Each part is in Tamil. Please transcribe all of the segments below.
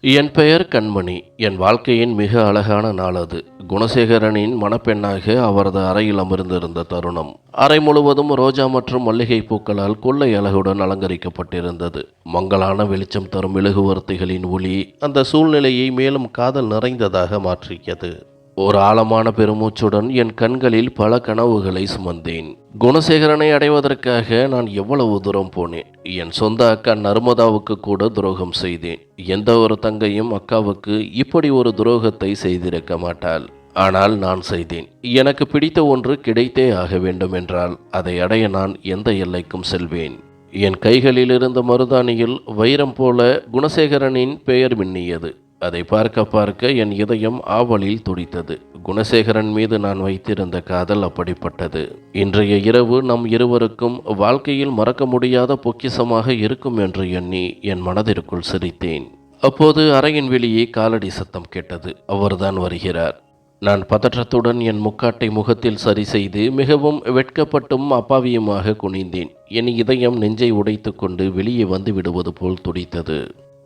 என் பெயர் கண்மணி. என் வாழ்க்கையின் மிக அழகான நாள் அது. குணசேகரனின் மணப்பெண்ணாக அவரது அறையில் அமர்ந்திருந்த தருணம். அறை முழுவதும் ரோஜா மற்றும் மல்லிகை பூக்களால் கொள்ளை அழகுடன் அலங்கரிக்கப்பட்டிருந்தது. மங்களான வெளிச்சம் தரும் மெழுகுவர்த்திகளின் ஒளி அந்த சூழ்நிலையை மேலும் காதல் நிறைந்ததாக மாற்றியது. ஒரு ஆழமான பெருமூச்சுடன் என் கண்களில் பல கனவுகளை சுமந்தேன். குணசேகரனை அடைவதற்காக நான் எவ்வளவு தூரம் போனேன்? என் சொந்த அக்கா நர்மதாவுக்கு கூட துரோகம் செய்தேன். எந்த ஒரு தங்கையும் அக்காவுக்கு இப்படி ஒரு துரோகத்தை செய்திருக்க மாட்டாள். ஆனால் நான் செய்தேன். எனக்கு பிடித்த ஒன்று கிடைத்தே ஆக வேண்டும் என்றால் அதை அடைய நான் எந்த எல்லைக்கும் செல்வேன். என் கைகளில் இருந்த மருதாணியில் வைரம் போல குணசேகரனின் பெயர் மின்னியது. அதை பார்க்க பார்க்க என் இதயம் ஆவலில் துடித்தது. குணசேகரன் மீது நான் வைத்திருந்த காதல் அப்படிப்பட்டது. இன்றைய இரவு நம் இருவருக்கும் வாழ்க்கையில் மறக்க முடியாத பொக்கிசமாக இருக்கும் என்று எண்ணி என் மனதிற்குள் சிரித்தேன். அப்போது அறையின் வெளியே காலடி சத்தம் கேட்டது. அவர்தான் வருகிறார். நான் பதற்றத்துடன் என் முக்காட்டை முகத்தில் சரி செய்து மிகவும் வெட்கப்பட்டும் அப்பாவியுமாக குனிந்தேன். என் இதயம் நெஞ்சை உடைத்துக்கொண்டு வெளியே வந்து விடுவது போல் துடித்தது.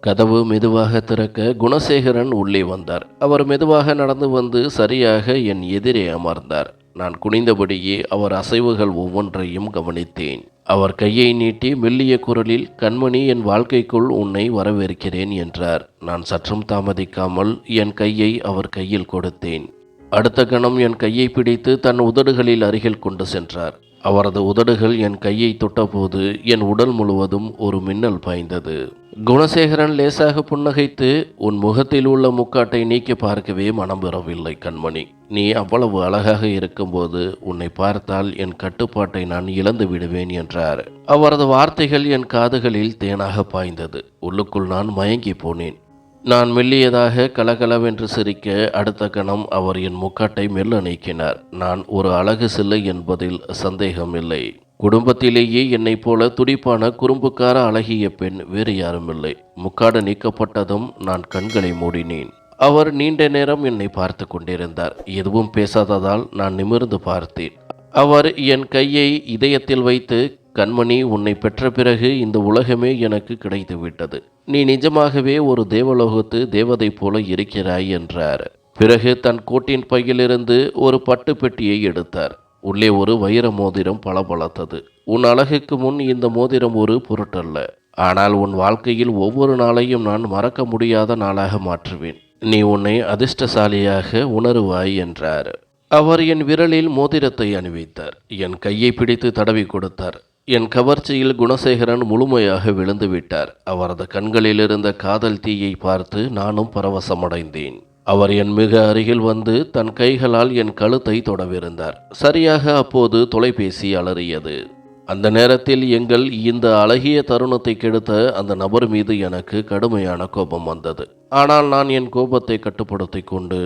கதவு மெதுவாக திறக்க குணசேகரன் உள்ளே வந்தார். அவர் மெதுவாக நடந்து வந்து சரியாக என் எதிரே அமர்ந்தார். நான் குனிந்தபடியே அவர் அசைவுகள் ஒவ்வொன்றையும் கவனித்தேன். அவர் கையை நீட்டி மெல்லிய குரலில் கண்மணி என் வாழ்க்கைக்குள் உன்னை வரவேற்கிறேன் என்றார். நான் சற்றும் தாமதிக்காமல் என் கையை அவர் கையில் கொடுத்தேன். அடுத்த கணம் என் கையை பிடித்து தன் உதடுகளில் அருகில் கொண்டு சென்றார். அவரது உதடுகள் என் கையை தொட்டபோது என் உடல் முழுவதும் ஒரு மின்னல் பாய்ந்தது. குணசேகரன் லேசாக புன்னகைத்து உன் முகத்தில் உள்ள முக்காட்டை நீக்கி பார்க்கவே மனம் பெறவில்லை கண்மணி. நீ அவ்வளவு அழகாக இருக்கும்போது உன்னை பார்த்தால் என் கட்டுப்பாட்டை நான் இழந்து விடுவேன் என்றார். அவரது வார்த்தைகள் என் காதுகளில் தேனாக பாய்ந்தது. உள்ளுக்குள் நான் மயங்கி போனேன். நான் மெல்லியதாக கலகலவென்று சிரிக்க அடுத்த கணம் அவர் என் முக்காட்டை மெல்ல நீக்கினார். நான் ஒரு அழகு சில்லை என்பதில் சந்தேகமில்லை குடும்பத்திலேயே என்னைப் போல துடிப்பான குறும்புக்கார அழகிய பெண் வேறு யாருமில்லை முக்காடு நீக்கப்பட்டதும் நான் கண்களை மூடினேன். அவர் நீண்ட நேரம் என்னை பார்த்து கொண்டிருந்தார். எதுவும் பேசாததால் நான் நிமிர்ந்து பார்த்தேன். அவர் என் கையை இதயத்தில் வைத்து கண்மணி உன்னை பெற்ற பிறகு இந்த உலகமே எனக்கு கிடைத்து விட்டது நீ நிஜமாகவே ஒரு தேவலோகத்து தேவதை போல இருக்கிறாய் என்றார். பிறகு தன் கோட்டின் பையிலிருந்து ஒரு பட்டு பெட்டியை எடுத்தார். உள்ளே ஒரு வைர மோதிரம் பளபளத்தது. உன் அழகுக்கு முன் இந்த மோதிரம் ஒரு பொருட்டல்ல. ஆனால் உன் வாழ்க்கையில் ஒவ்வொரு நாளையும் நான் மறக்க முடியாத நாளாக மாற்றுவேன். நீ உன்னை அதிர்ஷ்டசாலியாக உணருவாய் என்றார். அவர் என் விரலில் மோதிரத்தை அணிவித்தார். என் கையை பிடித்து தடவி கொடுத்தார். என் கவர்ச்சியில் குணசேகரன் முழுமையாக விழுந்துவிட்டார் அவரது கண்களில் இருந்த காதல் தீயை பார்த்து நானும் பரவசமடைந்தேன். அவர் என் மிக அருகில் வந்து தன் கைகளால் என் கழுத்தை தொடவிருந்தார். சரியாக அப்போது தொலைபேசி அலறியது. அந்த நேரத்தில் எங்கள் இந்த அழகிய தருணத்தை கெடுத்த அந்த நபர் மீது எனக்கு கடுமையான கோபம் வந்தது. ஆனால் நான் என் கோபத்தை கட்டுப்படுத்திக் கொண்டு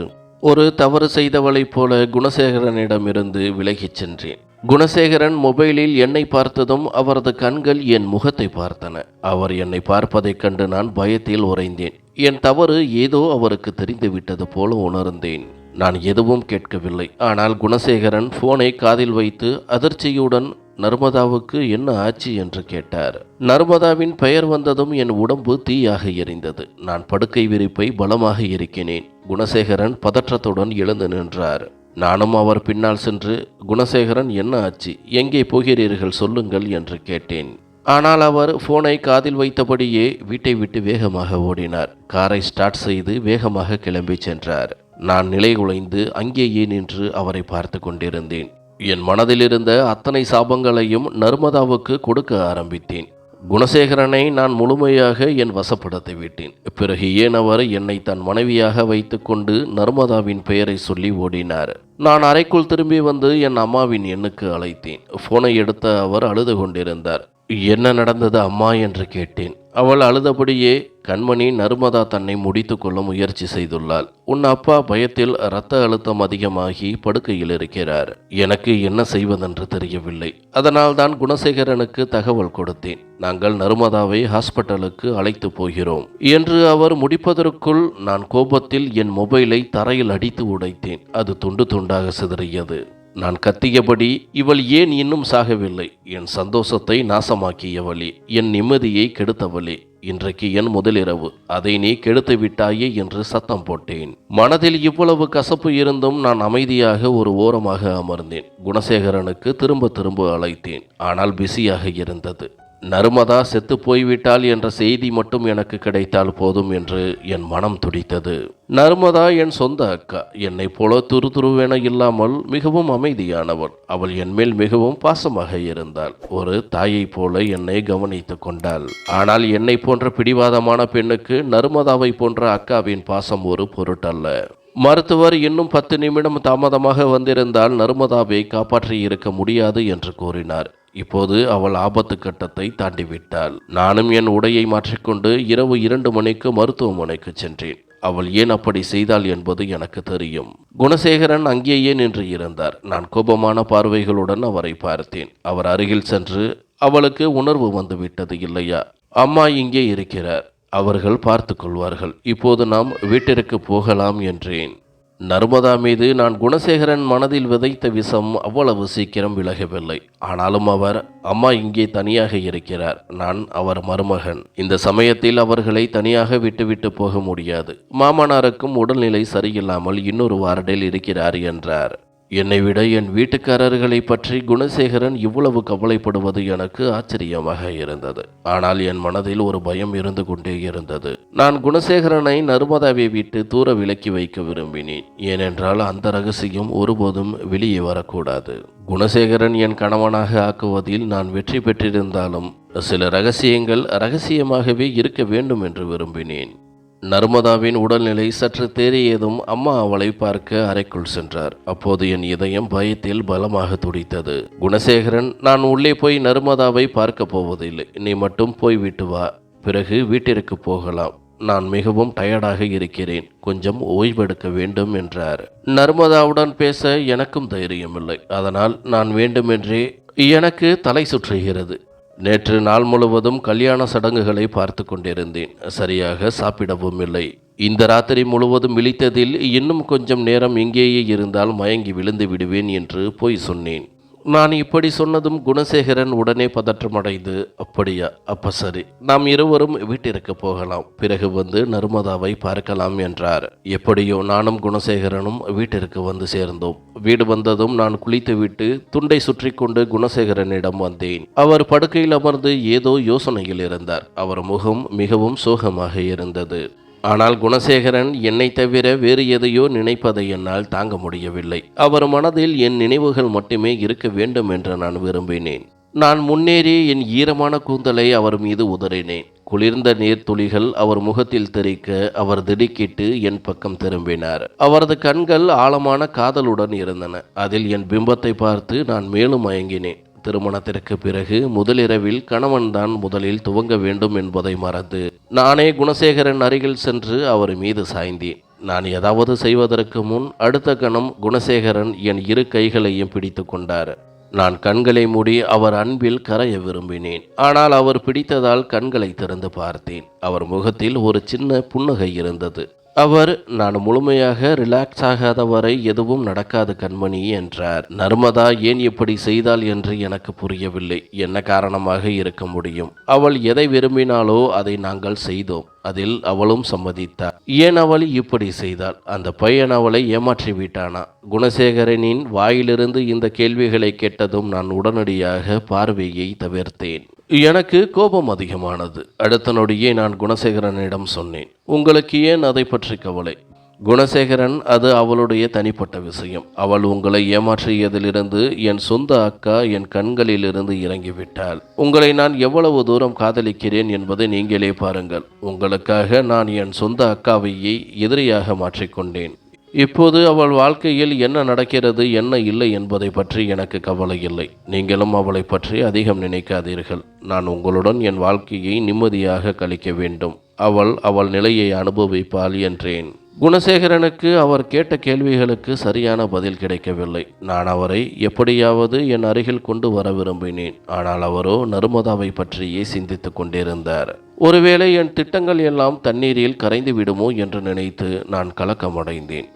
ஒரு தவறு செய்தவளைப் போல குணசேகரனிடமிருந்து விலகிச் சென்றேன். குணசேகரன் மொபைலில் என்னை பார்த்ததும் அவரது கண்கள் என் முகத்தை பார்த்தன. அவர் என்னை பார்ப்பதைக் கண்டு நான் பயத்தில் உறைந்தேன். என் தவறு ஏதோ அவருக்கு தெரிந்துவிட்டது போல உணர்ந்தேன். நான் எதுவும் கேட்கவில்லை. ஆனால் குணசேகரன் போனை காதில் வைத்து அதிர்ச்சியுடன் நர்மதாவுக்கு என்ன ஆச்சு என்று கேட்டார். நர்மதாவின் பெயர் வந்ததும் என் உடம்பு தீயாக எரிந்தது. நான் படுக்கை விரிப்பை பலமாக இருக்கினேன் குணசேகரன் பதற்றத்துடன் எழுந்து நின்றார். நானும் அவர் பின்னால் சென்று குணசேகரன் என்ன ஆச்சு? எங்கே போகிறீர்கள் சொல்லுங்கள் என்று கேட்டேன். ஆனால் அவர் போனை காதில் வைத்தபடியே வீட்டை விட்டு வேகமாக ஓடினார். காரை ஸ்டார்ட் செய்து வேகமாக கிளம்பி சென்றார். நான் நிலை குலைந்து அங்கேயே நின்று அவரை பார்த்து கொண்டிருந்தேன். என் மனதில் இருந்த அத்தனை சாபங்களையும் நர்மதாவுக்கு கொடுக்க ஆரம்பித்தேன். குணசேகரனை நான் முழுமையாக என் வசப்படுத்தி விட்டேன். பிறகு ஏன் அவர் என்னை தன் மனைவியாக வைத்துக்கொண்டு நர்மதாவின் பெயரை சொல்லி ஓடினார். நான் அறைக்குள் திரும்பி வந்து என் அம்மாவின் எண்ணுக்கு அழைத்தேன். போனை எடுத்த அவர் அழுது கொண்டிருந்தார். என்ன நடந்தது அம்மா என்று கேட்டேன். அவள் அழுதபடியே கண்மணி நர்மதா தன்னை முடித்துக்கொள்ள முயற்சி செய்துள்ளாள். உன் அப்பா பயத்தில் இரத்த அழுத்தம் அதிகமாகி படுக்கையில் இருக்கிறார். எனக்கு என்ன செய்வதென்று தெரியவில்லை. அதனால் தான் குணசேகரனுக்கு தகவல் கொடுத்தேன். நாங்கள் நர்மதாவை ஹாஸ்பிட்டலுக்கு அழைத்து போகிறோம் என்று அவர் முடிப்பதற்குள் நான் கோபத்தில் என் மொபைலை தரையில் அடித்து உடைத்தேன். அது துண்டு துண்டாக சிதறியது. நான் கத்தியபடி இவள் ஏன் இன்னும் சாகவில்லை? என் சந்தோஷத்தை நாசமாக்கியவளே என் நிம்மதியை கெடுத்தவளே இன்றைக்கு என் முதலிரவு அதை நீ கெடுத்து விட்டாயே என்று சத்தம் போட்டேன். மனதில் இவ்வளவு கசப்பு இருந்தும் நான் அமைதியாக ஒரு ஓரமாக அமர்ந்தேன். குணசேகரனுக்கு திரும்ப திரும்ப அழைத்தேன். ஆனால் பிஸியாக இருந்தது. நர்மதா செத்து போய்விட்டாள் என்ற செய்தி மட்டும் எனக்கு கிடைத்தால் போதும் என்று என் மனம் துடித்தது. நர்மதா என் சொந்த அக்கா. என்னைப் போல துருதுருவென இல்லாமல் மிகவும் அமைதியானவள். அவள் என் மேல் மிகவும் பாசமாக இருந்தாள். ஒரு தாயைப் போல என்னை கவனித்துக் கொண்டாள். ஆனால் என்னை போன்ற பிடிவாதமான பெண்ணுக்கு நர்மதாவை போன்ற அக்காவின் பாசம் ஒரு பொருட்டல்ல. மருத்துவர் இன்னும் பத்து நிமிடம் தாமதமாக வந்திருந்தால் நர்மதாவை காப்பாற்றி இருக்க முடியாது என்று கூறினார். இப்போது அவள் ஆபத்து கட்டத்தை தாண்டிவிட்டாள். நானும் என் உடையை மாற்றிக்கொண்டு இரவு இரண்டு மணிக்கு மருத்துவமனைக்கு சென்றேன். அவள் ஏன் அப்படி செய்தாள் என்பது எனக்கு தெரியும். குணசேகரன் அங்கேயே நின்று இருந்தார். நான் கோபமான பார்வைகளுடன் அவரை பார்த்தேன். அவர் அருகில் சென்று அவளுக்கு உணர்வு வந்துவிட்டது இல்லையா? அம்மா இங்கே இருக்கிறார். அவர்கள் பார்த்து கொள்வார்கள். இப்போது நாம் வீட்டிற்கு போகலாம் என்றேன். நர்மதா மீது நான் குணசேகரன் மனதில் விதைத்த விஷம் அவ்வளவு சீக்கிரம் விலகவில்லை. ஆனாலும் அவர் அம்மா இங்கே தனியாக இருக்கிறார். நான் அவர் மருமகன். இந்த சமயத்தில் அவர்களை தனியாக விட்டுவிட்டு போக முடியாது. மாமனாருக்கும் உடல்நிலை சரியில்லாமல் இன்னொரு வார்டில் இருக்கிறார் என்றார். என்னை விட என் வீட்டுக்காரர்களை பற்றி குணசேகரன் இவ்வளவு கவலைப்படுவது எனக்கு ஆச்சரியமாக இருந்தது. ஆனால் என் மனதில் ஒரு பயம் இருந்து கொண்டே இருந்தது. நான் குணசேகரனை நர்மதாவை விட்டு தூர விலக்கி வைக்க விரும்பினேன். ஏனென்றால் அந்த ரகசியம் ஒருபோதும் வெளியே வரக்கூடாது. குணசேகரன் என் கணவனாக ஆக்குவதில் நான் வெற்றி பெற்றிருந்தாலும் சில ரகசியங்கள் ரகசியமாகவே இருக்க வேண்டும் என்று விரும்பினேன். நர்மதாவின் உடல்நிலை சற்று தேறியதும் அம்மா அவளை பார்க்க அறைக்குள் சென்றார். அப்போது என் இதயம் பயத்தில் பலமாக துடித்தது. குணசேகரன் நான் உள்ளே போய் நர்மதாவை பார்க்க போவதில்லை. நீ மட்டும் போய் விட்டு வா. பிறகு வீட்டிற்கு போகலாம். நான் மிகவும் டயர்டாக இருக்கிறேன். கொஞ்சம் ஓய்வெடுக்க வேண்டும் என்றார். நர்மதாவுடன் பேச எனக்கும் தைரியமில்லை. அதனால் நான் வேண்டுமென்றே எனக்கு தலை சுற்றுகிறது. நேற்று நாள் முழுவதும் கல்யாண சடங்குகளை பார்த்து கொண்டிருந்தேன். சரியாக சாப்பிடவும் இல்லை. இந்த ராத்திரி முழுவதும் விழித்ததில் இன்னும் கொஞ்சம் நேரம் இங்கேயே இருந்தால் மயங்கி விழுந்து விடுவேன் என்று போய் சொன்னேன். நான் இப்படி சொன்னதும் குணசேகரன் உடனே பதற்றமடைந்து அப்படியா அப்ப சரி. நாம் இருவரும் வீட்டிற்கு போகலாம். பிறகு வந்து நர்மதாவை பார்க்கலாம் என்றார். எப்படியோ நானும் குணசேகரனும் வீட்டிற்கு வந்து சேர்ந்தோம். வீடு வந்ததும் நான் குளித்துவிட்டு துண்டை சுற்றி கொண்டு குணசேகரனிடம் வந்தேன். அவர் படுக்கையில் அமர்ந்து ஏதோ யோசனையில் இருந்தார். அவர் முகம் மிகவும் சோகமாக இருந்தது. ஆனால் குணசேகரன் என்னை தவிர வேறு எதையோ நினைப்பதை என்னால் தாங்க முடியவில்லை. அவர் மனதில் என் நினைவுகள் மட்டுமே இருக்க வேண்டும் என்று நான் விரும்பினேன். நான் முன்னேறி என் ஈரமான கூந்தலை அவர் மீது உதறினேன். குளிர்ந்த நீர்த்துளிகள் அவர் முகத்தில் தெறிக்க அவர் திடுக்கிட்டு என் பக்கம் திரும்பினார். அவரது கண்கள் ஆழமான காதலுடன் இருந்தன. அதில் என் பிம்பத்தை பார்த்து நான் மேலும் மயங்கினேன். திருமணத்திற்கு பிறகு முதலிரவில் கணவன்தான் முதலில் துவங்க வேண்டும் என்பதை மறந்து நானே குணசேகரன் அருகில் சென்று அவர் மீது சாய்ந்தேன். நான் ஏதாவது செய்வதற்கு முன் அடுத்த கணம் குணசேகரன் என் இரு கைகளையும் பிடித்து கொண்டார். நான் கண்களை மூடி அவர் அன்பில் கரைய விரும்பினேன். ஆனால் அவர் பிடித்ததால் கண்களை திறந்து பார்த்தேன். அவர் முகத்தில் ஒரு சின்ன புன்னகை இருந்தது. அவர் நான் முழுமையாக ரிலாக்ஸ் ஆகாத வரை எதுவும் நடக்காது கண்மணி என்றார். நர்மதா ஏன் இப்படி செய்தாள் என்று எனக்கு புரியவில்லை. என்ன காரணமாக இருக்க முடியும்? அவள் எதை விரும்பினாலோ அதை நாங்கள் செய்தோம். அதில் அவளும் சம்மதித்தார் ஏன் அவள் இப்படி செய்தாள்? அந்த பையன் அவளை ஏமாற்றி விட்டானா? குணசேகரனின் வாயிலிருந்து இந்த கேள்விகளை கேட்டதும் நான் உடனடியாக பார்வையை தவிர்த்தேன். எனக்கு கோபம் அதிகமானது. அடுத்த நொடியே நான் குணசேகரனிடம் சொன்னேன். உங்களுக்கு ஏன் அதை பற்றி கவலை? குணசேகரன் அது அவளுடைய தனிப்பட்ட விஷயம். அவள் உங்களை ஏமாற்றியதிலிருந்து என் சொந்த அக்கா என் கண்களிலிருந்து இறங்கிவிட்டாள். உங்களை நான் எவ்வளவு தூரம் காதலிக்கிறேன் என்பதை நீங்களே பாருங்கள். உங்களுக்காக நான் என் சொந்த அக்காவையே எதிரியாக மாற்றிக்கொண்டேன். இப்போது அவள் வாழ்க்கையில் என்ன நடக்கிறது என்ன இல்லை என்பதை பற்றி எனக்கு கவலை இல்லை. நீங்களும் அவளை பற்றி அதிகம் நினைக்காதீர்கள். நான் உங்களுடன் என் வாழ்க்கையை நிம்மதியாக கழிக்க வேண்டும். அவள் அவள் நிலையை அனுபவிப்பாள் என்றேன். குணசேகரனுக்கு அவர் கேட்ட கேள்விகளுக்கு சரியான பதில் கிடைக்கவில்லை. நான் அவரை எப்படியாவது என் அருகில் கொண்டு வர விரும்பினேன். ஆனால் அவரோ நர்மதாவை பற்றியே சிந்தித்துக் கொண்டிருந்தார். ஒருவேளை என் திட்டங்கள் எல்லாம் தண்ணீரில் கரைந்து விடுமோ என்று நினைத்து நான் கலக்கமடைந்தேன்.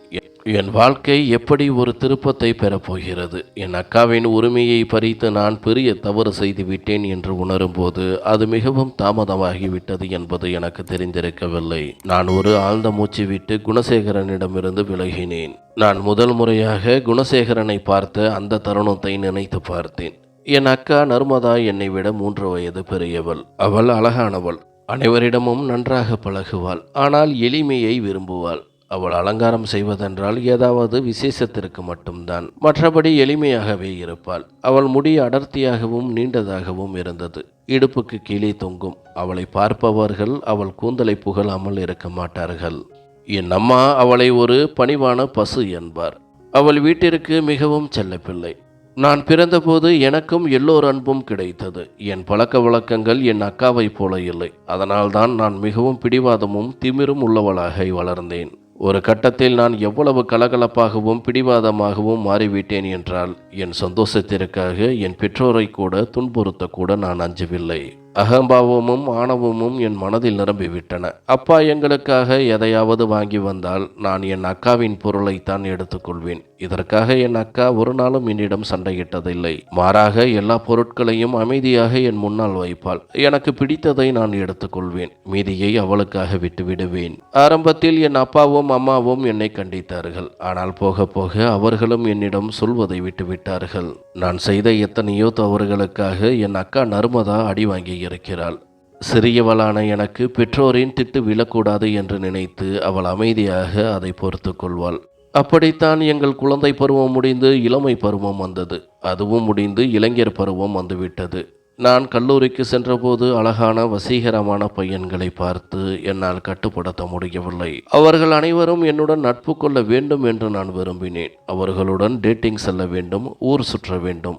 என் வாழ்க்கை எப்படி ஒரு திருப்பத்தை பெறப்போகிறது என் அக்காவின் உரிமையை பறித்து நான் பெரிய தவறு செய்து விட்டேன் என்று உணரும்போது அது மிகவும் தாமதமாகிவிட்டது என்பது எனக்கு தெரிந்திருக்கவில்லை. நான் ஒரு ஆழ்ந்த மூச்சு விட்டு குணசேகரனிடமிருந்து விலகினேன். நான் முதல் முறையாக குணசேகரனை பார்த்த அந்த தருணத்தை நினைத்து பார்த்தேன். என் அக்கா நர்மதா என்னை விட மூன்று வயது பெரியவள். அவள் அழகானவள். அனைவரிடமும் நன்றாக பழகுவாள். ஆனால் எளிமையை விரும்புவாள். அவள் அலங்காரம் செய்வதென்றால் ஏதாவது விசேஷத்திற்கு மட்டும்தான். மற்றபடி எளிமையாகவே இருப்பாள். அவள் முடி அடர்த்தியாகவும் நீண்டதாகவும் இருந்தது. இடுப்புக்கு கீழே தொங்கும். அவளை பார்ப்பவர்கள் அவள் கூந்தலை புகழாமல் இருக்க மாட்டார்கள். என் அம்மா அவளை ஒரு பணிவான பசு என்பார். அவள் வீட்டிற்கு மிகவும் செல்லப்பிள்ளை. நான் பிறந்தபோது எனக்கும் எல்லோர் அன்பும் கிடைத்தது. என் பழக்க வழக்கங்கள் என் அக்காவைப் போல இல்லை. அதனால்தான் நான் மிகவும் பிடிவாதமும் திமிரும் உள்ளவளாக வளர்ந்தேன். ஒரு கட்டத்தில் நான் எவ்வளவு கலகலப்பாகவும் பிடிவாதமாகவும் மாறிவிட்டேன் என்றால் என் சந்தோஷத்திற்காக என் பெற்றோரை கூட துன்புறுத்தக்கூட நான் அஞ்சவில்லை. அகம்பாவமும் ஆணவமும் என் மனதில் நிரம்பிவிட்டன. அப்பா எங்களுக்காக எதையாவது வாங்கி வந்தால் நான் என் அக்காவின் பொருளைத்தான் எடுத்துக்கொள்வேன். இதற்காக என் அக்கா ஒரு நாளும் என்னிடம் சண்டையிட்டதில்லை. மாறாக எல்லா பொருட்களையும் அமைதியாக என் முன்னால் வைப்பாள். எனக்கு பிடித்ததை நான் எடுத்துக்கொள்வேன். மீதியை அவளுக்காக விட்டுவிடுவேன். ஆரம்பத்தில் என் அப்பாவும் அம்மாவும் என்னை கண்டித்தார்கள். ஆனால் போக போக அவர்களும் என்னிடம் சொல்வதை விட்டுவிட்டார்கள். நான் செய்த எத்தனையோ தவறுகளுக்காக என் அக்கா நர்மதா அடி வாங்கி இருக்கிறாள். சிறியவளான எனக்கு பெற்றோரின் திட்டு விழக்கூடாது என்று நினைத்து அவள் அமைதியாக அதை பொறுத்து கொள்வாள். அப்படித்தான் எங்கள் குழந்தை பருவம் முடிந்து இளமை பருவம் வந்தது. அதுவும் முடிந்து இளைஞர் பருவம் வந்துவிட்டது. நான் கல்லூரிக்கு சென்றபோது அழகான வசீகரமான பையன்களை பார்த்து என்னால் கட்டுப்படுத்த முடியவில்லை. அவர்கள் அனைவரும் என்னுடன் நட்பு கொள்ள வேண்டும் என்று நான் விரும்பினேன். அவர்களுடன் டேட்டிங் செல்ல வேண்டும் ஊர் சுற்ற வேண்டும்.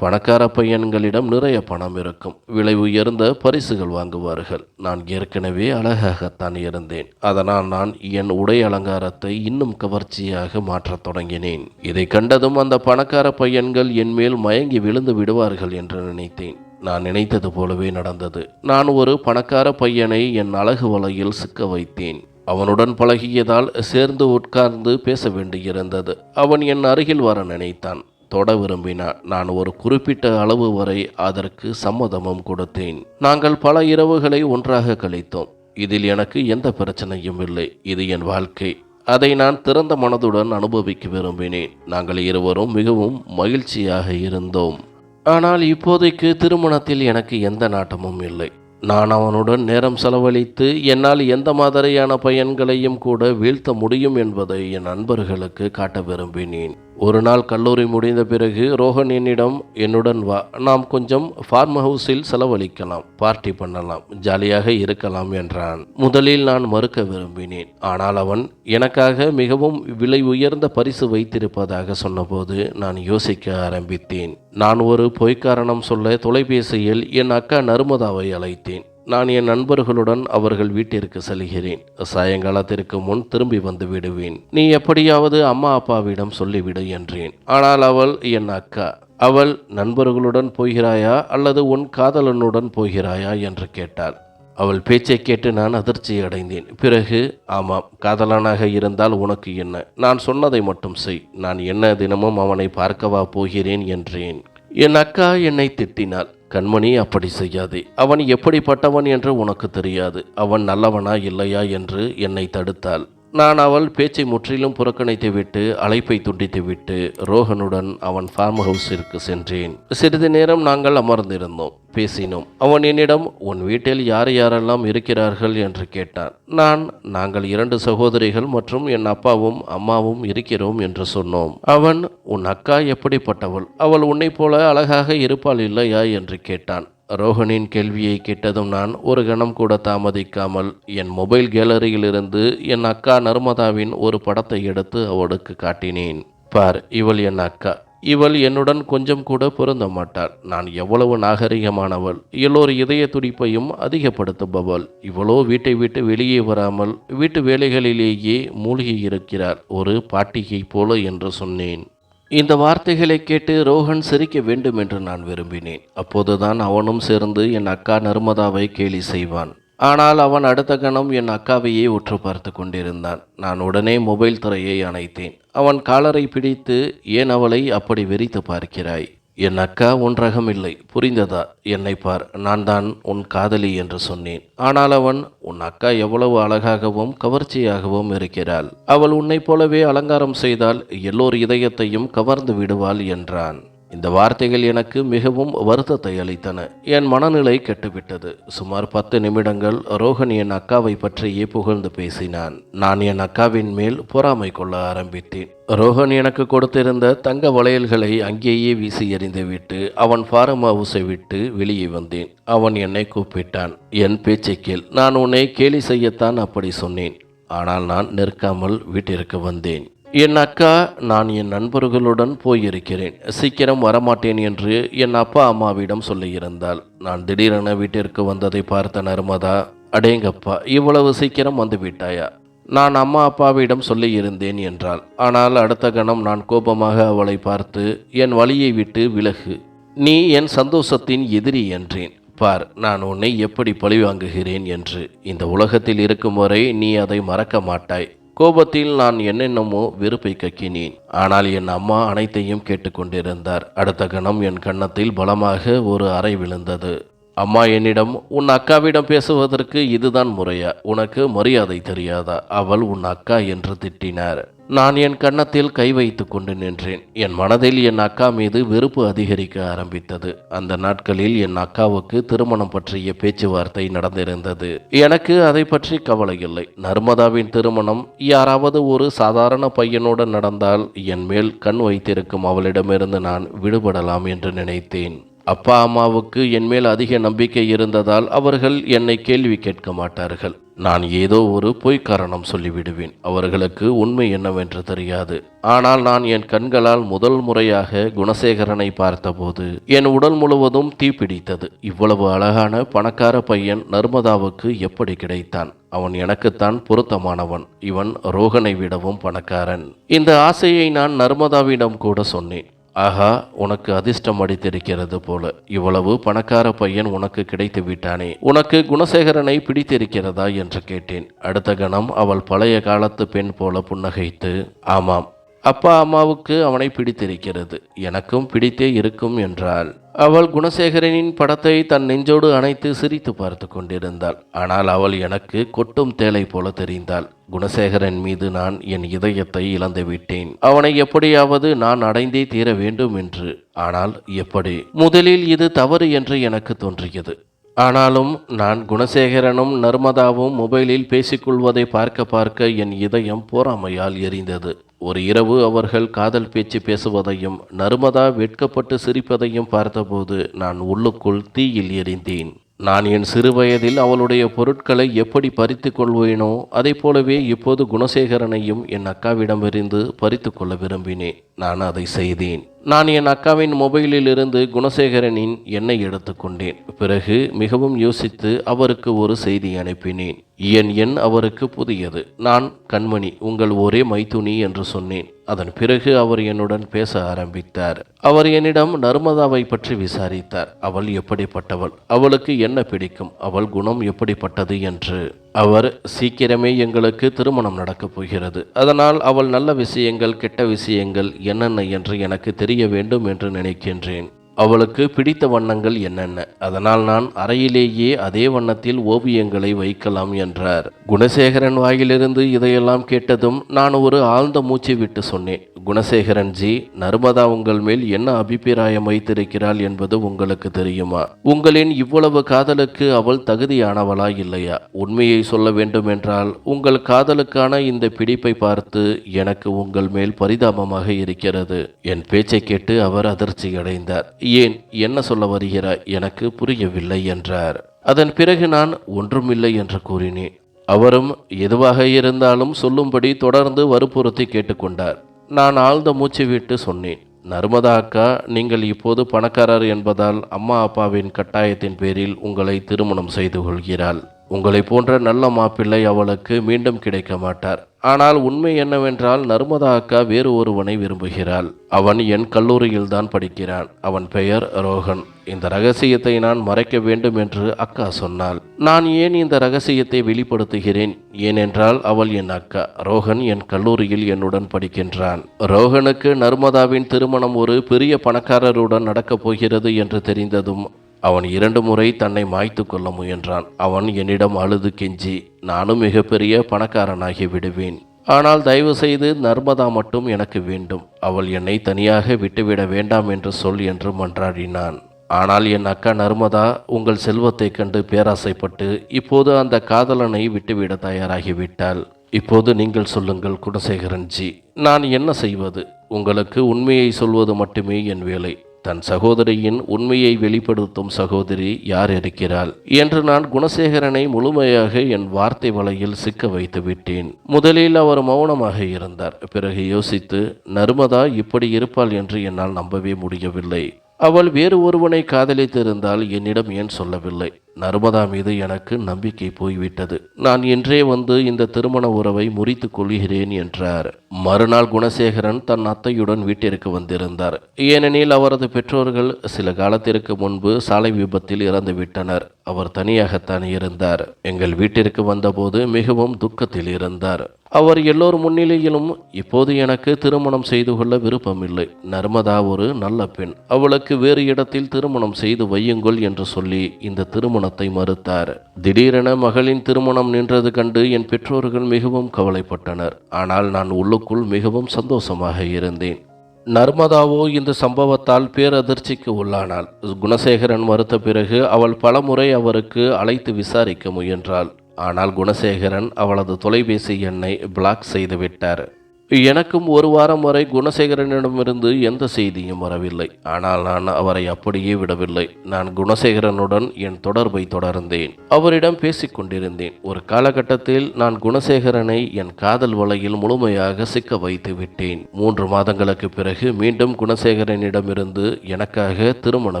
பணக்கார பையன்களிடம் நிறைய பணம் இருக்கும். விலை உயர்ந்த பரிசுகள் வாங்குவார்கள். நான் ஏற்கனவே அழகாகத்தான் இருந்தேன். அதனால் நான் என் உடை அலங்காரத்தை இன்னும் கவர்ச்சியாக மாற்றத் தொடங்கினேன். இதை கண்டதும் அந்த பணக்கார பையன்கள் என் மேல் மயங்கி விழுந்து விடுவார்கள் என்று நினைத்தேன். நான் நினைத்தது போலவே நடந்தது. நான் ஒரு பணக்கார பையனை என் அழகு வலையில் சிக்க வைத்தேன். அவனுடன் பழகியதால் சேர்ந்து உட்கார்ந்து பேச வேண்டியிருந்தது. அவன் என் அருகில் வர நினைத்தான். தொட விரும்பினார் நான் ஒரு குறிப்பிட்ட அளவு வரை அதற்கு சம்மதமும் கொடுத்தேன். நாங்கள் பல இரவுகளை ஒன்றாக கழித்தோம். இதில் எனக்கு எந்த பிரச்சனையும் இல்லை. இது என் வாழ்க்கை. அதை நான் திறந்த மனதுடன் அனுபவிக்க விரும்பினேன். நாங்கள் இருவரும் மிகவும் மகிழ்ச்சியாக இருந்தோம். ஆனால் இப்போதைக்கு திருமணத்தில் எனக்கு எந்த நாட்டமும் இல்லை. நான் அவனுடன் நேரம் செலவழித்து என்னால் எந்த மாதிரியான பயன்களையும் கூட வீழ்த்த முடியும் என்பதை என் நண்பர்களுக்கு காட்ட விரும்பினேன். ஒரு நாள் கல்லூரி முடிந்த பிறகு ரோஹன் என்னிடம் என்னுடன் வா நாம் கொஞ்சம் ஃபார்ம் ஹவுஸில் செலவழிக்கலாம் பார்ட்டி பண்ணலாம் ஜாலியாக இருக்கலாம் என்றான். முதலில் நான் மறுக்க விரும்பினேன் ஆனால் அவன் எனக்காக மிகவும் விலை உயர்ந்த பரிசு வைத்திருப்பதாக சொன்னபோது நான் யோசிக்க ஆரம்பித்தேன். நான் ஒரு பொய்க்காரணம் சொல்ல தொலைபேசியில் என் அக்கா நர்மதாவை அழைத்தேன். நான் என் நண்பர்களுடன் அவர்கள் வீட்டிற்கு செல்கிறேன். சாயங்காலத்திற்கு முன் திரும்பி வந்து விடுவேன். நீ எப்படியாவது அம்மா அப்பாவிடம் சொல்லிவிடு என்றேன். ஆனால் அவள் என் அக்கா. அவள் நண்பர்களுடன் போகிறாயா அல்லது உன் காதலனுடன் போகிறாயா என்று கேட்டாள். அவள் பேச்சை கேட்டு நான் அதிர்ச்சி அடைந்தேன். பிறகு ஆமாம் காதலனாக இருந்தால் உனக்கு என்ன? நான் சொன்னதை மட்டும் செய். நான் என்ன தினமும் அவனை பார்க்கவா போகிறேன் என்றேன். என் அக்கா என்னை திட்டினாள். கண்மணி அப்படி செய்யாதே. அவன் எப்படிப்பட்டவன் என்று உனக்கு தெரியாது. அவன் நல்லவனா இல்லையா என்று என்னை தடுத்தாள். நான் அவள் பேச்சை முற்றிலும் புறக்கணித்து விட்டு அழைப்பை துண்டித்து விட்டு ரோஹனுடன் அவன் ஃபார்ம் ஹவுஸிற்கு சென்றேன். சிறிது நேரம் நாங்கள் அமர்ந்திருந்தோம் பேசினோம். அவன் என்னிடம் உன் வீட்டில் யார் யாரெல்லாம் இருக்கிறார்கள்? என்று கேட்டான். நான் நாங்கள் இரண்டு சகோதரிகள் மற்றும் என் அப்பாவும் அம்மாவும் இருக்கிறோம் என்று சொன்னோம். அவன் உன் அக்கா எப்படிப்பட்டவள்? அவள் உன்னைப் போல அழகாக இருப்பாள் இல்லையா? என்று கேட்டான். ரோஹனின் கேள்வியை கேட்டதும் நான் ஒரு கணம் கூட தாமதிக்காமல் என் மொபைல் கேலரியிலிருந்து என் அக்கா நர்மதாவின் ஒரு படத்தை எடுத்து அவளுக்கு காட்டினேன். பார் இவள் என் அக்கா. இவள் என்னுடன் கொஞ்சம் கூட பொருந்த மாட்டாள். நான் எவ்வளவு நாகரிகமானவள். எல்லோர் இதய துடிப்பையும் அதிகப்படுத்துபவள். இவளோ வீட்டை விட்டு வெளியே வராமல் வீட்டு வேலைகளிலேயே மூழ்கி இருக்கிறார் ஒரு பாட்டிகை போல என்று சொன்னேன். இந்த வார்த்தைகளை கேட்டு ரோஹன் சிரிக்க வேண்டும் என்று நான் விரும்பினேன். அப்போதுதான் அவனும் சேர்ந்து என் அக்கா நர்மதாவை கேலி செய்வான். ஆனால் அவன் அடுத்த கணம் என் அக்காவையே உற்று பார்த்து கொண்டிருந்தான். நான் உடனே மொபைல் திரையை அணைத்தேன். அவன் காலரை பிடித்து ஏன் அவளை அப்படி வெறித்து பார்க்கிறாய்? என் அக்கா உன் ரகம் இல்லை. புரிந்ததா? என்னை பார் நான் தான் உன் காதலி என்று சொன்னேன். ஆனால் அவன் உன் அக்கா எவ்வளவு அழகாகவும் கவர்ச்சியாகவும் இருக்கிறாள். அவள் உன்னைப் போலவே அலங்காரம் செய்தால் எல்லோர் இதயத்தையும் கவர்ந்து விடுவாள் என்றான். இந்த வார்த்தைகள் எனக்கு மிகவும் வருத்தத்தை அளித்தன. என் மனநிலை கெட்டுவிட்டது. சுமார் பத்து நிமிடங்கள் ரோஹன் என் அக்காவை பற்றியே புகழ்ந்து பேசினான். நான் என் அக்காவின் மேல் பொறாமை கொள்ள ஆரம்பித்தேன். ரோஹன் எனக்கு கொடுத்திருந்த தங்க வளையல்களை அங்கேயே வீசி எறிந்துவிட்டு அவன் ஃபாரம் ஹவுஸை விட்டு வெளியே வந்தேன். அவன் என்னை கூப்பிட்டான். என் பேச்சை கேள். நான் உன்னை கேலி செய்யத்தான் அப்படி சொன்னேன். ஆனால் நான் நிற்காமல் வீட்டிற்கு வந்தேன். என் அக்கா நான் என் நண்பர்களுடன் போயிருக்கிறேன். சீக்கிரம் வரமாட்டேன் என்று என் அப்பா அம்மாவிடம் சொல்லியிருந்தாள். நான் திடீரென வீட்டிற்கு வந்ததை பார்த்த நர்மதா அடேங்கப்பா இவ்வளவு சீக்கிரம் வந்து விட்டாயா? நான் அம்மா அப்பாவிடம் சொல்லியிருந்தேன் என்றாள். ஆனால் அடுத்த கணம் நான் கோபமாக அவளை பார்த்து என் வழியை விட்டு விலகு. நீ என் சந்தோஷத்தின் எதிரி என்றேன். பார் நான் உன்னை எப்படி பழிவாங்குகிறேன்? என்று. இந்த உலகத்தில் இருக்கும் வரை நீ அதை மறக்க மாட்டாய். கோபத்தில் நான் என்னென்னமோ வெறுப்பை கக்கினேன். ஆனால் என் அம்மா அனைத்தையும் கேட்டுக்கொண்டிருந்தார். அடுத்த கணம் என் கன்னத்தில் பலமாக ஒரு அறை விழுந்தது. அம்மா என்னிடம் உன் அக்காவிடம் பேசுவதற்கு இதுதான் முறையா? உனக்கு மரியாதை தெரியாதா? அவள் உன் அக்கா என்று திட்டினார். நான் என் கன்னத்தில் கை வைத்து கொண்டு நின்றேன். என் மனதில் என் அக்கா மீது வெறுப்பு அதிகரிக்க ஆரம்பித்தது. அந்த நாட்களில் என் அக்காவுக்கு திருமணம் பற்றிய பேச்சுவார்த்தை நடந்திருந்தது. எனக்கு அதை பற்றி கவலை இல்லை. நர்மதாவின் திருமணம் யாராவது ஒரு சாதாரண பையனோடு நடந்தால் என் மேல் கண் வைத்திருக்கும் அவளிடமிருந்து நான் விடுபடலாம் என்று நினைத்தேன். அப்பா அம்மாவுக்கு என் மேல் அதிக நம்பிக்கை இருந்ததால் அவர்கள் என்னை கேள்வி கேட்க மாட்டார்கள். நான் ஏதோ ஒரு பொய்க்காரணம் சொல்லிவிடுவேன். அவர்களுக்கு உண்மை என்னவென்று தெரியாது. ஆனால் நான் என் கண்களால் முதல் முறையாக குணசேகரனை பார்த்தபோது என் உடல் முழுவதும் தீப்பிடித்தது. இவ்வளவு அழகான பணக்கார பையன் நர்மதாவுக்கு எப்படி கிடைத்தான்? அவன் எனக்குத்தான் பொருத்தமானவன். இவன் ரோகனை விடவும் பணக்காரன். இந்த ஆசையை நான் நர்மதாவிடம் கூட சொன்னேன். ஆஹா உனக்கு அதிர்ஷ்டம் அடித்திருக்கிறது போல. இவ்வளவு பணக்கார பையன் உனக்கு கிடைத்து விட்டானே. உனக்கு குணசேகரனை பிடித்திருக்கிறதா என்று கேட்டேன். அடுத்த கணம் அவள் பழைய காலத்து பெண் போல புன்னகைத்து ஆமாம் அப்பா அம்மாவுக்கு அவனை பிடித்திருக்கிறது. எனக்கும் பிடித்தே இருக்கும் என்றாள். அவள் குணசேகரனின் படத்தை தன் நெஞ்சோடு அணைத்து சிரித்து பார்த்து கொண்டிருந்தாள். ஆனால் அவள் எனக்கு கொட்டும் தேலை போல தெரிந்தாள். குணசேகரன் மீது நான் என் இதயத்தை இழந்து விட்டேன். அவனை எப்படியாவது நான் அடைந்தே தீர வேண்டும் என்று. ஆனால் எப்படி? முதலில் இது தவறு என்று எனக்கு தோன்றியது. ஆனாலும் நான் குணசேகரனும் நர்மதாவும் மொபைலில் பேசிக்கொள்வதை பார்க்க பார்க்க என் இதயம் போராமையால் எரிந்தது. ஒரு இரவு அவர்கள் காதல் பேச்சு பேசுவதையும் நர்மதா வெட்கப்பட்டு சிரிப்பதையும் பார்த்தபோது நான் உள்ளுக்குள் தீயில் எரிந்தேன் நான் என் சிறுவயதில் அவளுடைய பொருட்களை எப்படி பறித்து கொள்வேனோ அதை போலவே இப்போது குணசேகரனையும் என் அக்காவிடமிருந்து பறித்து கொள்ள விரும்பினேன். நான் அதை செய்தேன். நான் என் அக்காவின் மொபைலில் இருந்து குணசேகரனின் எண்ணை எடுத்துக்கொண்டேன். பிறகு மிகவும் யோசித்து அவருக்கு ஒரு செய்தி அனுப்பினேன். என் எண் அவருக்கு புதியது. நான் கண்மணி உங்கள் ஒரே மைத்துனி என்று சொன்னேன். அதன் பிறகு அவர் என்னுடன் பேச ஆரம்பித்தார். அவர் என்னிடம் நர்மதாவை பற்றி விசாரித்தார். அவள் எப்படிப்பட்டவள்? அவளுக்கு என்ன பிடிக்கும்? அவள் குணம் எப்படிப்பட்டது என்று. அவர் சீக்கிரமே எங்களுக்கு திருமணம் நடக்கப் போகிறது. அதனால் அவள் நல்ல விஷயங்கள் கெட்ட விஷயங்கள் என்னென்ன என்று எனக்கு தெரிய வேண்டும் என்று நினைக்கின்றேன். அவளுக்கு பிடித்த வண்ணங்கள் என்னென்ன? அதனால் நான் அறையிலேயே அதே வண்ணத்தில் ஓவியங்களை வைக்கலாம் என்றார். குணசேகரன் வாயிலிருந்து இதையெல்லாம் கேட்டதும் நான் ஒரு ஆழ்ந்த மூச்சு விட்டு சொன்னேன். குணசேகரன் ஜி நர்மதா உங்கள் மேல் என்ன அபிப்பிராயம் வைத்திருக்கிறாள் என்பது உங்களுக்கு தெரியுமா? உங்களின் இவ்வளவு காதலுக்கு அவள் தகுதியானவளா இல்லையா? உண்மையை சொல்ல வேண்டுமென்றால் உங்கள் காதலுக்கான இந்த பிடிப்பை பார்த்து எனக்கு உங்கள் மேல் பரிதாபமாக இருக்கிறது. என் பேச்சை கேட்டு அவர் அதிர்ச்சி அடைந்தார் ஏன் என்ன சொல்ல வருகிறாய்? எனக்கு புரியவில்லை என்றார். அதன் பிறகு நான் ஒன்றுமில்லை என்று கூறினேன். அவரும் எதுவாக இருந்தாலும் சொல்லும்படி தொடர்ந்து வற்புறுத்தி கேட்டுக்கொண்டார். நான் ஆழ்ந்த மூச்சு விட்டு சொன்னேன் நர்மதா அக்கா நீங்கள் இப்போது பணக்காரர் என்பதால் அம்மா அப்பாவின் கட்டாயத்தின் பேரில் உங்களை திருமணம் செய்து கொள்கிறாள். உங்களை போன்ற நல்ல மாப்பிள்ளை அவளுக்கு மீண்டும் கிடைக்க மாட்டார் ஆனால் உண்மை என்னவென்றால் நர்மதா அக்கா வேறு ஒருவனை விரும்புகிறாள். அவன் என் கல்லூரியில்தான் படிக்கிறான். அவன் பெயர் ரோஹன். இந்த ரகசியத்தை நான் மறைக்க வேண்டும் என்று அக்கா சொன்னாள். நான் ஏன் இந்த ரகசியத்தை வெளிப்படுத்துகிறேன்? ஏனென்றால் அவள் என் அக்கா. ரோஹன் என் கல்லூரியில் என்னுடன் படிக்கின்றான். ரோஹனுக்கு நர்மதாவின் திருமணம் ஒரு பெரிய பணக்காரருடன் நடக்கப் போகிறது என்று தெரிந்ததும் அவன் இரண்டு முறை தன்னை மாய்த்து கொள்ள முயன்றான். அவன் என்னிடம் அழுது கெஞ்சி நானும் மிகப்பெரிய பணக்காரனாகி விடுவேன். ஆனால் தயவு செய்து நர்மதா மட்டும் எனக்கு வேண்டும். அவள் என்னை தனியாக விட்டுவிட வேண்டாம் என்று சொல் என்று மன்றாடினான். ஆனால் என் அக்கா நர்மதா உங்கள் செல்வத்தைக் கண்டு பேராசைப்பட்டு இப்போது அந்த காதலனை விட்டுவிட தயாராகிவிட்டாள் இப்போது நீங்கள் சொல்லுங்கள் குணசேகரன்ஜி நான் என்ன செய்வது? உங்களுக்கு உண்மையை சொல்வது மட்டுமே என் வேலை. தன் சகோதரியின் உண்மையை வெளிப்படுத்தும் சகோதரி யார் இருக்கிறாள்? என்று நான் குணசேகரனை முழுமையாக என் வார்த்தை வலையில் சிக்க வைத்து விட்டேன். முதலில் அவர் மௌனமாக இருந்தார். பிறகு யோசித்து நர்மதா இப்படி இருப்பாள் என்று என்னால் நம்பவே முடியவில்லை. அவள் வேறு ஒருவனை காதலித்திருந்தால் என்னிடம் ஏன் சொல்லவில்லை? நர்மதா மீது எனக்கு நம்பிக்கை போய்விட்டது. நான் இன்றே வந்து இந்த திருமண உறவை முறித்துக் கொள்கிறேன் என்றார். மறுநாள் குணசேகரன் தன் அத்தையுடன் வீட்டிற்கு வந்திருந்தார். ஏனெனில் அவரது பெற்றோர்கள் சில காலத்திற்கு முன்பு சாலை விபத்தில் இறந்துவிட்டனர் அவர் தனியாகத்தான் இருந்தார். எங்கள் வீட்டிற்கு வந்தபோது மிகவும் துக்கத்தில் இருந்தார். அவர் எல்லோர் முன்னிலையிலும் இப்போது எனக்கு திருமணம் செய்து கொள்ள விருப்பமில்லை. நர்மதா ஒரு நல்ல பெண். அவளுக்கு வேறு இடத்தில் திருமணம் செய்து வையுங்கள் என்று சொல்லி இந்த திருமணத்தை மறுத்தார். திடீரென மகளின் திருமணம் நின்றது கண்டு என் பெற்றோர்கள் மிகவும் கவலைப்பட்டனர். ஆனால் நான் உள்ளுக்குள் மிகவும் சந்தோஷமாக இருந்தேன். நர்மதாவோ இந்த சம்பவத்தால் பேரதிர்ச்சிக்கு உள்ளானாள். குணசேகரன் மறுத்த பிறகு அவள் பலமுறை அவருக்கு அழைத்து விசாரிக்க முயன்றாள். ஆனால் குணசேகரன் அவளது தொலைபேசி எண்ணை பிளாக் செய்துவிட்டார் எனக்கும் ஒரு வாரம் வரை குணசேகரனிடமிருந்து எந்த செய்தியும் வரவில்லை. ஆனால் நான் அவரை அப்படியே விடவில்லை. நான் குணசேகரனுடன் என் தொடர்பை தொடர்ந்தேன். அவரிடம் பேசிக்கொண்டிருந்தேன் ஒரு காலகட்டத்தில் நான் குணசேகரனை என் காதல் வலையில் முழுமையாக சிக்க வைத்து விட்டேன். மூன்று மாதங்களுக்கு பிறகு மீண்டும் குணசேகரனிடமிருந்து எனக்காக திருமண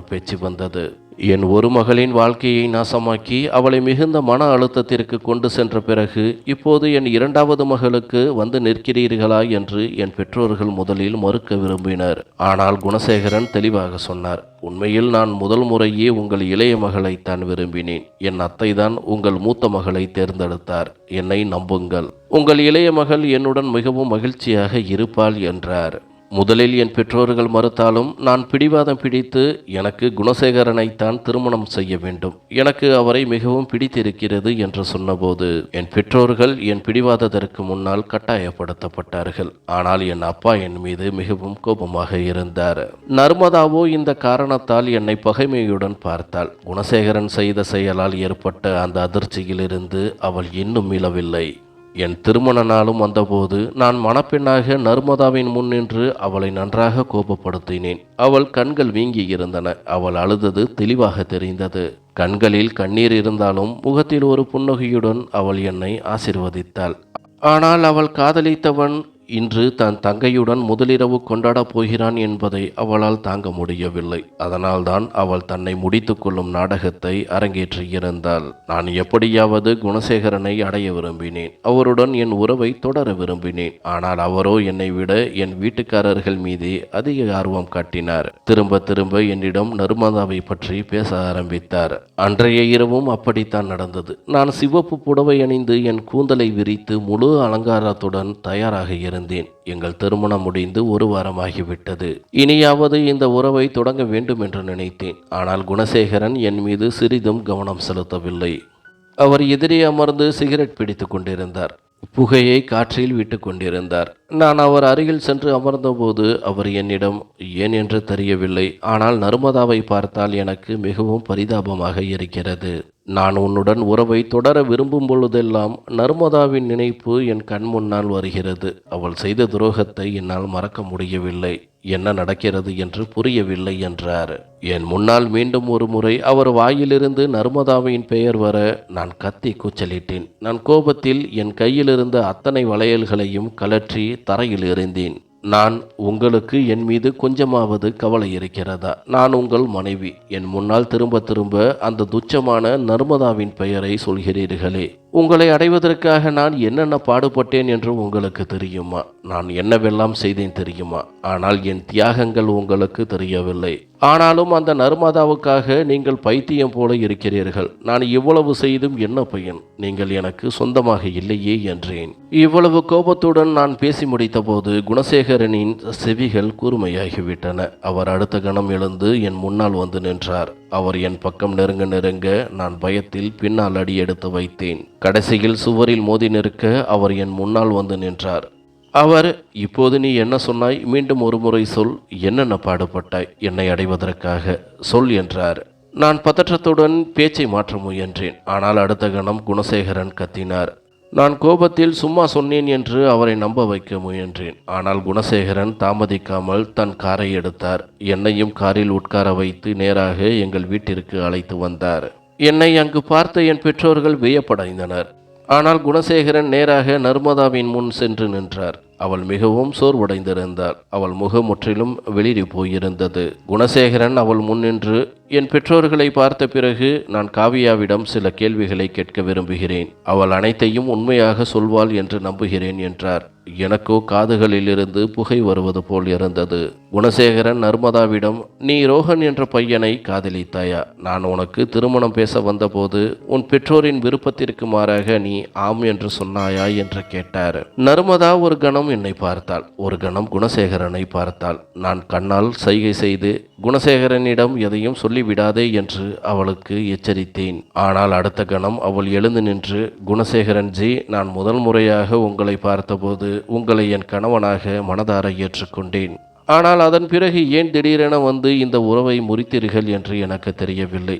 பேச்சு வந்தது. என் ஒரு மகளின் வாழ்க்கையை நாசமாக்கி அவளை மிகுந்த மன அழுத்தத்திற்கு கொண்டு சென்ற பிறகு இப்போது என் இரண்டாவது மகளுக்கு வந்து நிற்கிறீர்களா என்று என் பெற்றோர்கள் முதலில் மறுக்க விரும்பினர். ஆனால் குணசேகரன் தெளிவாக சொன்னார் உண்மையில் நான் முதல் முறையே உங்கள் இளைய மகளைத்தான் விரும்பினேன். என் அத்தைதான் உங்கள் மூத்த மகளை தேர்ந்தெடுத்தார். என்னை நம்புங்கள். உங்கள் இளைய மகள் என்னுடன் மிகவும் மகிழ்ச்சியாக இருப்பாள் என்றார். முதலில் என் பெற்றோர்கள் மறுத்தாலும் நான் பிடிவாதம் பிடித்து எனக்கு குணசேகரனைத்தான் திருமணம் செய்ய வேண்டும். எனக்கு அவரை மிகவும் பிடித்திருக்கிறது என்று சொன்னபோது என் பெற்றோர்கள் என் பிடிவாதத்திற்கு முன்னால் கட்டாயப்படுத்தப்பட்டார்கள். ஆனால் என் அப்பா என் மீது மிகவும் கோபமாக இருந்தார். நர்மதாவோ இந்த காரணத்தால் என்னை பகைமையுடன் பார்த்தாள். குணசேகரன் செய்த செயலால் ஏற்பட்ட அந்த அதிர்ச்சியிலிருந்து அவள் இன்னும் மீளவில்லை என் திருமண நாளும் வந்தபோது நான் மணப்பெண்ணாக நர்மதாவின் முன் நின்று அவளை நன்றாக கோபப்படுத்தினேன். அவள் கண்கள் வீங்கி இருந்தன. அவள் அழுதது தெளிவாக தெரிந்தது. கண்களில் கண்ணீர் இருந்தாலும் முகத்தில் ஒரு புன்னகையுடன் அவள் என்னை ஆசிர்வதித்தாள். ஆனால் அவள் காதலித்தவன் இன்று தன் தங்கையுடன் முதலிரவு கொண்டாடப் போகிறான் என்பதை அவளால் தாங்க முடியவில்லை. அதனால்தான் அவள் தன்னை முடித்துக்கொள்ளும் நாடகத்தை அரங்கேற்றியிருந்தாள் நான் எப்படியாவது குணசேகரனை அடைய விரும்பினேன். அவருடன் என் உறவை தொடர விரும்பினேன். ஆனால் அவரோ என்னை விட என் வீட்டுக்காரர்கள் மீது அதிக ஆர்வம் காட்டினார். திரும்ப திரும்ப என்னிடம் நர்மதாவை பற்றி பேச ஆரம்பித்தார். அன்றைய இரவும் அப்படித்தான் நடந்தது. நான் சிவப்பு புடவை அணிந்து என் கூந்தலை விரித்து முழு அலங்காரத்துடன் தயாராக இருந்தேன் எங்கள் திருமணம் முடிந்து ஒரு வாரமாகிவிட்டது. இனியாவது இந்த உறவை தொடங்க வேண்டும் என்று நினைத்தேன். ஆனால் குணசேகரன் என் மீது சிறிதும் கவனம் செலுத்தவில்லை. அவர் எதிரே அமர்ந்து சிகரெட் பிடித்து கொண்டிருந்தார். புகையை காற்றில் விட்டு கொண்டிருந்தார். நான் அவர் அருகில் சென்று அமர்ந்தபோது அவர் என்னிடம் ஏன் என்று தெரியவில்லை. ஆனால் நர்மதாவை பார்த்தால் எனக்கு மிகவும் பரிதாபமாக இருக்கிறது. நான் உன்னுடன் உறவை தொடர விரும்பும் பொழுதெல்லாம் நர்மதாவின் நினைப்பு என் கண் முன்னால் வருகிறது. அவள் செய்த துரோகத்தை என்னால் மறக்க முடியவில்லை. என்ன நடக்கிறது என்று புரியவில்லை என்றார். என் முன்னால் மீண்டும் ஒரு முறை அவர் வாயிலிருந்து நர்மதாவின் பெயர் வர நான் கத்தி கூச்சலிட்டேன். நான் கோபத்தில் என் கையிலிருந்த அத்தனை வளையல்களையும் கலற்றி தரையில் எறிந்தேன். நான் உங்களுக்கு என் மீது கொஞ்சமாவது கவலை இருக்கிறதா? நான் உங்கள் மனைவி. என் முன்னால் திரும்ப திரும்ப அந்த துச்சமான நர்மதாவின் பெயரை சொல்கிறீர்களே. உங்களை அடைவதற்காக நான் என்னென்ன பாடுபட்டேன் என்று உங்களுக்கு தெரியுமா? நான் என்னவெல்லாம் செய்தேன் தெரியுமா? ஆனால் என் தியாகங்கள் உங்களுக்கு தெரியவில்லை. ஆனாலும் அந்த நர்மதாவுக்காக நீங்கள் பைத்தியம் போல இருக்கிறீர்கள். நான் இவ்வளவு செய்தும் என்ன பையன்? நீங்கள் எனக்கு சொந்தமாக இல்லையே என்றேன். இவ்வளவு கோபத்துடன் நான் பேசி முடித்தபோது குணசேகரனின் செவிகள் கூர்மையாகிவிட்டன. அவர் அடுத்த கணம் எழுந்து என் முன்னால் வந்து நின்றார். அவர் என் பக்கம் நெருங்க நெருங்க நான் பயத்தில் பின்னால் அடி எடுத்து வைத்தேன். கடைசியில் சுவரில் மோதி நிற்க அவர் என் முன்னால் வந்து நின்றார். அவர் இப்போது நீ என்ன சொன்னாய்? மீண்டும் ஒரு முறை சொல். என்னென்ன பாடுபட்டாய்? என்னை அடைவதற்காக சொல் என்றார். நான் பதற்றத்துடன் பேச்சை மாற்ற முயன்றேன். ஆனால் அடுத்த கணம் குணசேகரன் கத்தினார். நான் கோபத்தில் சும்மா சொன்னேன் என்று அவரை நம்ப வைக்க முயன்றேன். ஆனால் குணசேகரன் தாமதிக்காமல் தன் காரை எடுத்தார். என்னையும் காரில் உட்கார வைத்து நேராக எங்கள் வீட்டிற்கு அழைத்து வந்தார். என்னை அங்கு பார்த்த என் பெற்றோர்கள் வியப்படைந்தனர். ஆனால் குணசேகரன் நேராக நர்மதாவின் முன் சென்று நின்றார். அவள் மிகவும் சோர்வடைந்திருந்தாள். அவள் முகம் முற்றிலும் வெளிரி போயிருந்தது. குணசேகரன் அவள் முன் நின்று என் பெற்றோர்களை பார்த்த பிறகு நான் காவியாவிடம் சில கேள்விகளை கேட்க விரும்புகிறேன். அவள் அனைத்தையும் உண்மையாக சொல்வாள் என்று நம்புகிறேன் என்றார். எனக்கோ காதுகளிலிருந்து புகை வருவது போல் இருந்தது. குணசேகரன் நர்மதாவிடம் நீ ரோஹன் என்ற பையனை காதலித்தாயா? நான் உனக்கு திருமணம் பேச வந்தபோது உன் பெற்றோரின் விருப்பத்திற்கு மாறாக நீ ஆம் என்று சொன்னாயா? என்று கேட்டார். நர்மதா ஒரு கணம் என்னை பார்த்தாள். ஒரு கணம் குணசேகரனை பார்த்தாள். நான் கண்ணால் சைகை செய்து குணசேகரனிடம் எதையும் சொல்லிவிடாதே என்று அவளுக்கு எச்சரித்தேன். ஆனால் அடுத்த கணம் அவள் எழுந்து நின்று குணசேகரன் ஜி நான் முதல் முறையாக உங்களை பார்த்தபோது உங்களை என் கணவனாக மனதார ஏற்றுக்கொண்டேன். ஆனால் அதன் பிறகு ஏன் திடீரென வந்து இந்த உறவை முறித்தீர்கள் என்று எனக்கு தெரியவில்லை.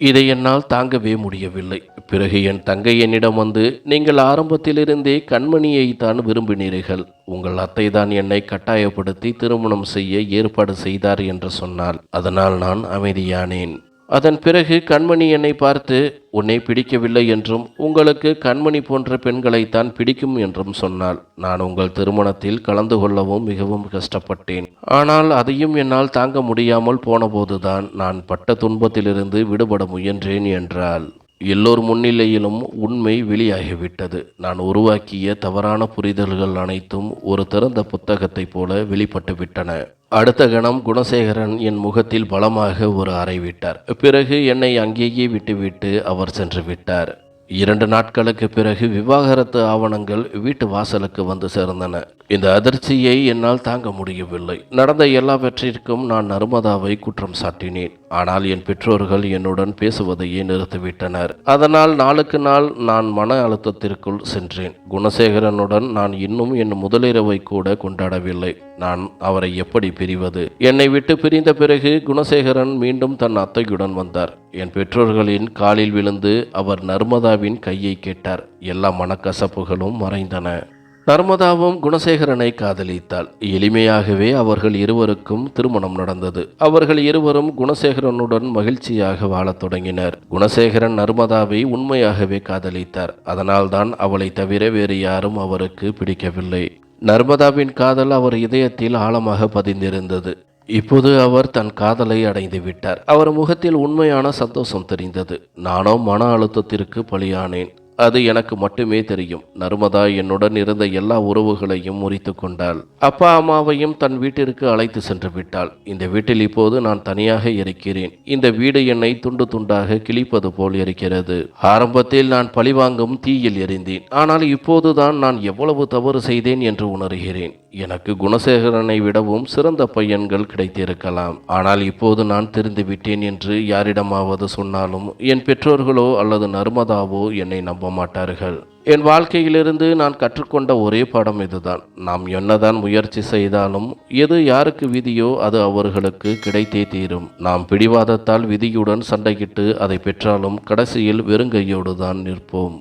இதை என்னால் தாங்கவே முடியவில்லை. பிறகு என் தங்கை என்னிடம் வந்து நீங்கள் ஆரம்பத்திலிருந்தே கண்மணியை தான் விரும்பினீர்கள். உங்கள் அத்தை தான் என்னை கட்டாயப்படுத்தி திருமணம் செய்ய ஏற்பாடு செய்தார் என்று சொன்னால் அதனால் நான் அமைதியானேன். அதன் பிறகு கண்மணி என்னை பார்த்து உன்னை பிடிக்கவில்லை என்றும் உங்களுக்கு கண்மணி போன்ற பெண்களைத்தான் பிடிக்கும் என்றும் சொன்னாள். நான் உங்கள் திருமணத்தில் கலந்து கொள்ளவும் மிகவும் கஷ்டப்பட்டேன். ஆனால் அதையும் என்னால் தாங்க முடியாமல் போனபோதுதான் நான் பட்ட துன்பத்திலிருந்து விடுபட முயன்றேன் என்றாள். எல்லோர் முன்னிலையிலும் உண்மை வெளியாகிவிட்டது. நான் உருவாக்கிய தவறான புரிதல்கள் அனைத்தும் ஒரு திறந்த புத்தகத்தைப் போல வெளிப்பட்டுவிட்டன அடுத்த கணம் குணசேகரன் என் முகத்தில் பலமாக ஒரு அறை விட்டார். பிறகு என்னை அங்கேயே விட்டுவிட்டு அவர் சென்று விட்டார். இரண்டு நாட்களுக்கு பிறகு விவாகரத்து ஆவணங்கள் வீட்டு வாசலுக்கு வந்து சேர்ந்தன. இந்த அதிர்ச்சியை என்னால் தாங்க முடியவில்லை. நடந்த எல்லாவற்றிற்கும் நான் நர்மதாவை குற்றம் சாட்டினேன். ஆனால் என் பெற்றோர்கள் என்னுடன் பேசுவதையே நிறுத்திவிட்டனர். அதனால் நாளுக்கு நாள் நான் மன அழுத்தத்திற்குள் சென்றேன். குணசேகரனுடன் நான் இன்னும் என் முதலிரவை கூட கொண்டாடவில்லை. நான் அவரை எப்படி பிரிவது? என்னை விட்டு பிரிந்த பிறகு குணசேகரன் மீண்டும் தன் அத்தையுடன் வந்தார். என் பெற்றோர்களின் காலில் விழுந்து அவர் நர்மதா நர்மதாவின் கையை கேட்டார். எல்லா மனக்கசப்புகளும் மறைந்தன. நர்மதாவும் குணசேகரனை காதலித்தாள். எளிமையாகவே அவர்கள் இருவருக்கும் திருமணம் நடந்தது. அவர்கள் இருவரும் குணசேகரனுடன் மகிழ்ச்சியாக வாழத் தொடங்கினர். குணசேகரன் நர்மதாவை உண்மையாகவே காதலித்தார். அதனால்தான் அவளை தவிர வேறு யாரும் அவருக்கு பிடிக்கவில்லை. நர்மதாவின் காதல் அவர் இதயத்தில் ஆழமாக பதிந்திருந்தது. இப்போது அவர் தன் காதலை அடைந்து விட்டார். அவர் முகத்தில் உண்மையான சந்தோஷம் தெரிந்தது. நானோ மன அழுத்தத்திற்கு பலியானேன். அது எனக்கு மட்டுமே தெரியும். நர்மதா என்னுடன் இருந்த எல்லா உறவுகளையும் முறித்து கொண்டாள். அப்பா அம்மாவையும் தன் வீட்டிற்கு அழைத்து சென்று விட்டாள். இந்த வீட்டில் இப்போது நான் தனியாக இருக்கிறேன். இந்த வீடு என்னை துண்டு துண்டாக கிழிப்பது போல் இருக்கிறது. ஆரம்பத்தில் நான் பழிவாங்கும் தீயில் எரிந்தேன் ஆனால் இப்போதுதான் நான் எவ்வளவு தவறு செய்தேன் என்று உணர்கிறேன். எனக்கு குணசேகரனை விடவும் சிறந்த பையன்கள் கிடைத்திருக்கலாம். ஆனால் இப்போது நான் தெரிந்துவிட்டேன் என்று யாரிடமாவது சொன்னாலும் என் பெற்றோர்களோ அல்லது நர்மதாவோ என்னை நம்ப மாட்டார்கள். என் வாழ்க்கையிலிருந்து நான் கற்றுக்கொண்ட ஒரே பாடம் இதுதான். நாம் என்னதான் முயற்சி செய்தாலும் எது யாருக்கு விதியோ அது அவர்களுக்கு கிடைத்தே தீரும். நாம் பிடிவாதத்தால் விதியுடன் சண்டையிட்டு அதை பெற்றாலும் கடைசியில் வெறுங்கையோடு தான் நிற்போம்.